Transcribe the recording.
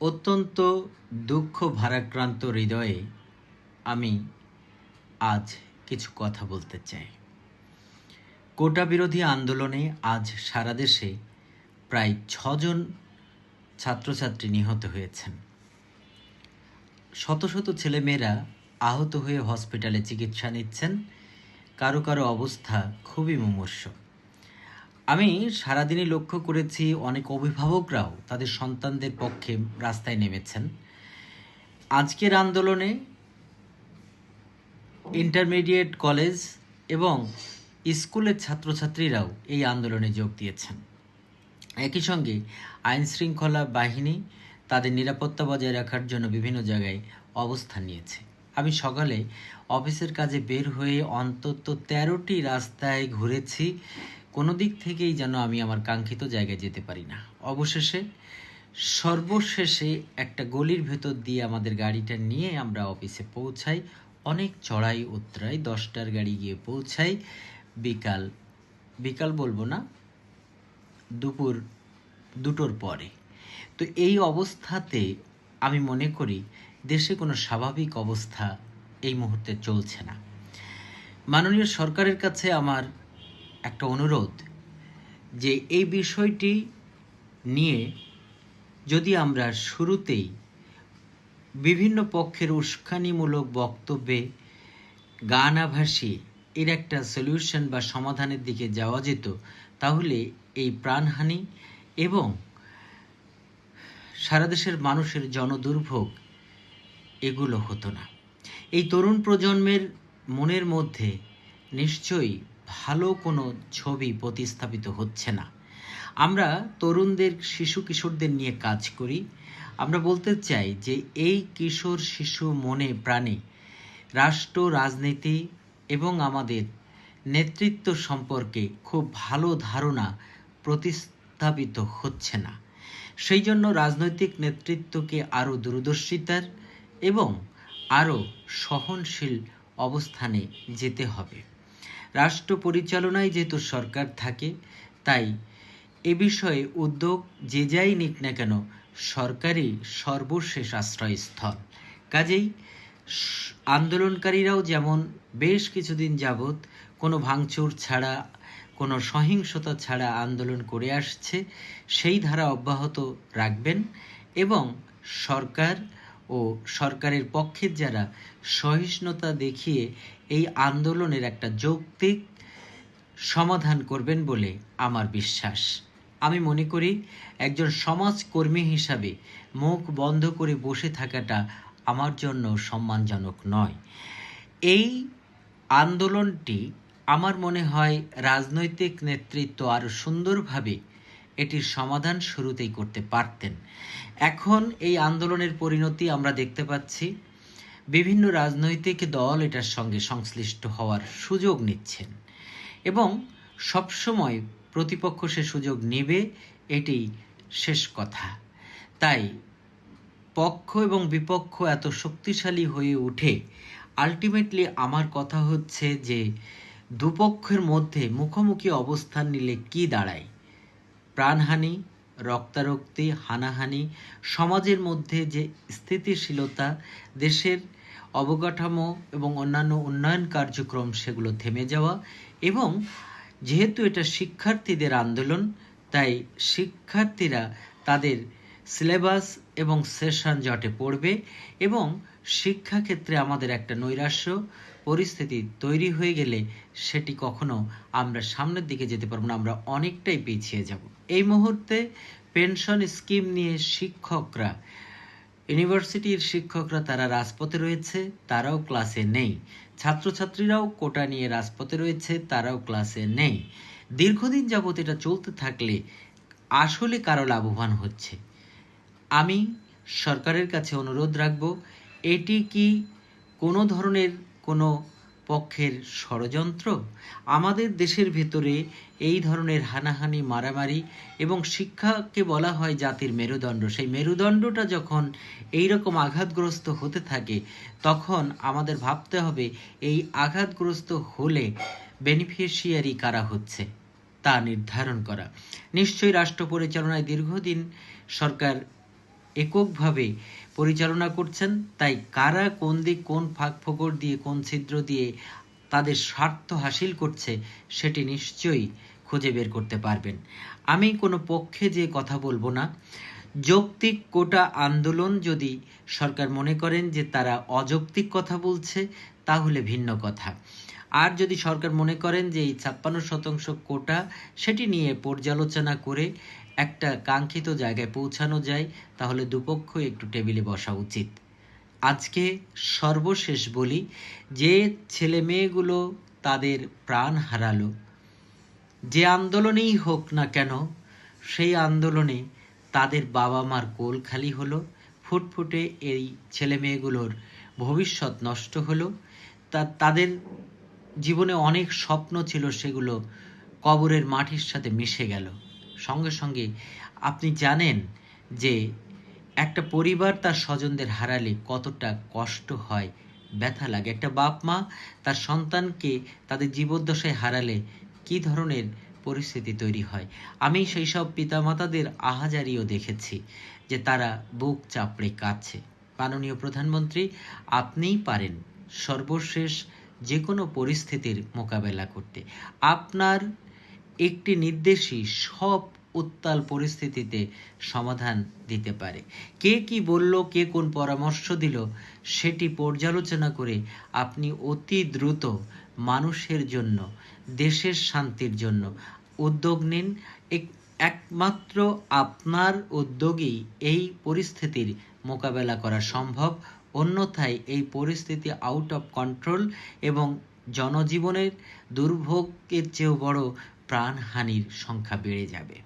অত্যন্ত দুঃখ ভারাক্রান্ত হৃদয়ে আমি আজ কিছু কথা বলতে চাই। কোটা বিরোধী আন্দোলনে আজ সারা দেশে প্রায় ছজন ছাত্রছাত্রী নিহত হয়েছেন। শত শত ছেলেমেয়েরা আহত হয়ে হসপিটালে চিকিৎসা নিচ্ছেন। কারও কারও অবস্থা খুবই মুমূর্ষ। আমি সারাদিনই লক্ষ্য করেছি অনেক অভিভাবকরাও তাদের সন্তানদের পক্ষে রাস্তায় নেমেছেন। আজকের আন্দোলনে ইন্টারমিডিয়েট কলেজ এবং স্কুলের ছাত্রছাত্রীরাও এই আন্দোলনে যোগ দিয়েছেন। একই সঙ্গে আইন শৃঙ্খলা বাহিনী তাদের নিরাপত্তা বজায় রাখার জন্য বিভিন্ন জায়গায় অবস্থান নিয়েছে। আমি সকালে অফিসের কাজে বের হয়ে অন্তত তেরোটি রাস্তায় ঘুরেছি। কোনো দিক থেকেই যেন আমি আমার কাঙ্ক্ষিত জায়গায় যেতে পারি না। অবশেষে, সর্বশেষে একটা গলির ভেতর দিয়ে আমাদের গাড়িটা নিয়ে আমরা অফিসে পৌঁছাই। অনেক চড়াই উতরাই, দশটার গাড়ি গিয়ে পৌঁছাই। বিকাল বিকাল বলব না, দুপুর, দুটোর পরে। তো এই অবস্থাতে আমি মনে করি, দেশে কোনো স্বাভাবিক অবস্থা এই মুহূর্তে চলছে না। মাননীয় সরকারের কাছে আমার একটা অনুরোধ যে এই বিষয়টি নিয়ে যদি আমরা শুরুতেই বিভিন্ন পক্ষের উস্কানিমূলক বক্তব্যে আভাসী এর একটা সলিউশন বা সমাধানের দিকে যাওয়া যেত, তাহলে এই প্রাণহানি এবং সারা দেশের মানুষের জনদুর্ভোগ এগুলো হতো না। এই তরুণ প্রজন্মের মনের মধ্যে নিশ্চয়ই ভালো কোনো ছবি প্রতিস্থাপিত হচ্ছে না। আমরা তরুণদের, শিশু কিশোরদের নিয়ে কাজ করি। আমরা বলতে চাই যে এই কিশোর, শিশু মনে প্রাণে রাষ্ট্র, রাজনীতি এবং আমাদের নেতৃত্ব সম্পর্কে খুব ভালো ধারণা প্রতিস্থাপিত হচ্ছে না। সেই জন্য রাজনৈতিক নেতৃত্বকে আরও দূরদর্শিতার এবং আরও সহনশীল অবস্থানে যেতে হবে। রাষ্ট্র পরিচালনায় যেহেতু সরকার থাকে, তাই এ বিষয়ে উদ্যোগ যে যাই নিক না কেন, সরকারই সর্বশেষ আশ্রয়স্থল। কাজেই আন্দোলনকারীরাও যেমন বেশ কিছুদিন যাবৎ কোনো ভাঙচুর ছাড়া, কোনো সহিংসতা ছাড়া আন্দোলন করে আসছে, সেই ধারা অব্যাহত রাখবেন এবং সরকার ও সরকারের পক্ষের যারা সহিষ্ণুতা দেখিয়ে এই আন্দোলনের একটা যৌক্তিক সমাধান করবেন বলে আমার বিশ্বাস। আমি মনে করি একজন সমাজকর্মী হিসাবে মুখ বন্ধ করে বসে থাকাটা আমার জন্য সম্মানজনক নয়। এই আন্দোলনটি আমার মনে হয় রাজনৈতিক নেতৃত্ব আরও সুন্দরভাবে এটির সমাধান শুরুতেই করতে পারতেন। এখন এই আন্দোলনের পরিণতি আমরা দেখতে পাচ্ছি। বিভিন্ন রাজনৈতিক দল এটার সঙ্গে সংশ্লিষ্ট হওয়ার সুযোগ নিচ্ছেন এবং সবসময় প্রতিপক্ষ সে সুযোগ নেবে এটি শেষ কথা। তাই পক্ষ এবং বিপক্ষ এত শক্তিশালী হয়ে উঠে আলটিমেটলি আমার কথা হচ্ছে যে দুপক্ষের মধ্যে মুখোমুখি অবস্থান নিলে কি দাঁড়ায়? প্রাণহানি, রক্তারক্তি, হানাহানি, সমাজের মধ্যে যে স্থিতিশীলতা, দেশের অবকাঠামো এবং অন্যান্য উন্নয়ন কার্যক্রম সেগুলো থেমে যাওয়া এবং যেহেতু এটা শিক্ষার্থীদের আন্দোলন, তাই শিক্ষার্থীরা তাদের সিলেবাস এবং সেশন জটে পড়বে এবং শিক্ষাক্ষেত্রে আমাদের একটা নৈরাশ্য পরিস্থিতি তৈরি হয়ে গেলে সেটি কখনো আমরা সামনের দিকে যেতে পারব না, আমরা অনেকটাই পিছিয়ে যাব। এই মুহূর্তে পেনশন স্কিম নিয়ে শিক্ষকরা, ইউনিভার্সিটির শিক্ষকরা তারা রাজপথে রয়েছে, তারাও ক্লাসে নেই। ছাত্রছাত্রীরাও কোটা নিয়ে রাজপথে রয়েছে, তারাও ক্লাসে নেই। দীর্ঘদিন যাবৎ এটা চলতে থাকলে আসলে কারও লাভবান হচ্ছে। আমি সরকারের কাছে অনুরোধ রাখব, এটি কি কোনো ধরনের কোনো পক্ষের ষড়যন্ত্র? আমাদের দেশের ভেতরে এই ধরনের হানাহানি, মারামারি এবং শিক্ষাকে বলা হয় জাতির মেরুদণ্ড। সেই মেরুদণ্ডটা যখন এই রকম আঘাতগ্রস্ত হতে থাকে, তখন আমাদের ভাবতে হবে, এই আঘাতগ্রস্ত হলে বেনিফিশিয়ারি কারা হচ্ছে তা নির্ধারণ করা। নিশ্চয়ই রাষ্ট্র পরিচালনায় দীর্ঘদিন সরকার এককভাবে পরিচালনা করছেন, তাই কারা কোন দিক কোন ফাঁক ফোকর দিয়ে, কোন ছিদ্র দিয়ে তাদের স্বার্থ হাসিল করছে, সেটি নিশ্চয়ই খুঁজে বের করতে পারবেন। আমি কোনো পক্ষে যে কথা বলব না। যৌক্তিক কোটা আন্দোলন যদি সরকার মনে করেন যে তারা অযৌক্তিক কথা বলছে, তাহলে ভিন্ন কথা। আর যদি সরকার মনে করেন যে এই ছাপ্পান্ন শতাংশ কোটা সেটি নিয়ে পর্যালোচনা করে একটা কাঙ্ক্ষিত জায়গায় পৌঁছানো যায়, তাহলে দুপক্ষ একটু টেবিলে বসা উচিত। আজকে সর্বশেষ বলি যে ছেলে মেয়েগুলো তাদের প্রাণ হারালো। যে আন্দোলনেই হোক না কেন, সেই আন্দোলনে তাদের বাবা মার কোল খালি হলো, ফুটফুটে এই ছেলে মেয়েগুলোর ভবিষ্যৎ নষ্ট হলো। তা, তাদের জীবনে অনেক স্বপ্ন ছিল সেগুলো কবরের মাটির সাথে মিশে গেল। সঙ্গে সঙ্গে আপনি জানেন যে একটা পরিবার তার স্বজনদের হারালে কতটা কষ্ট হয়, ব্যথা লাগে। একটা বাপ মা তার সন্তানকে তাদের জীবদ্দশায় হারালে কি ধরনের পরিস্থিতি তৈরি হয়? আমি সেই সব পিতামাতাদের আহাজারিও দেখেছি যে তারা বুক চাপড়ে কাঁদছে। মাননীয় প্রধানমন্ত্রী, আপনিই পারেন। সর্বশেষ যে কোনো পরিস্থিতির মোকাবেলা করতে। আপনার একটি নির্দেশই সব উত্তাল পরিস্থিতিতে সমাধান দিতে পারে। কে কি বলল, কে কোন পরামর্শ দিল, সেটি পর্যালোচনা করে আপনি অতি দ্রুত মানুষের জন্য, দেশের শান্তির জন্য উদ্যোগ নিন। এক- একমাত্র আপনার উদ্যোগেই এই পরিস্থিতির মোকাবেলা করা সম্ভব। অন্যথায় এই পরিস্থিতি আউট অফ কন্ট্রোল এবং জনজীবনের দুর্ভোগের চেয়েও বড় প্রাণহানির সংখ্যা বেড়ে যাবে।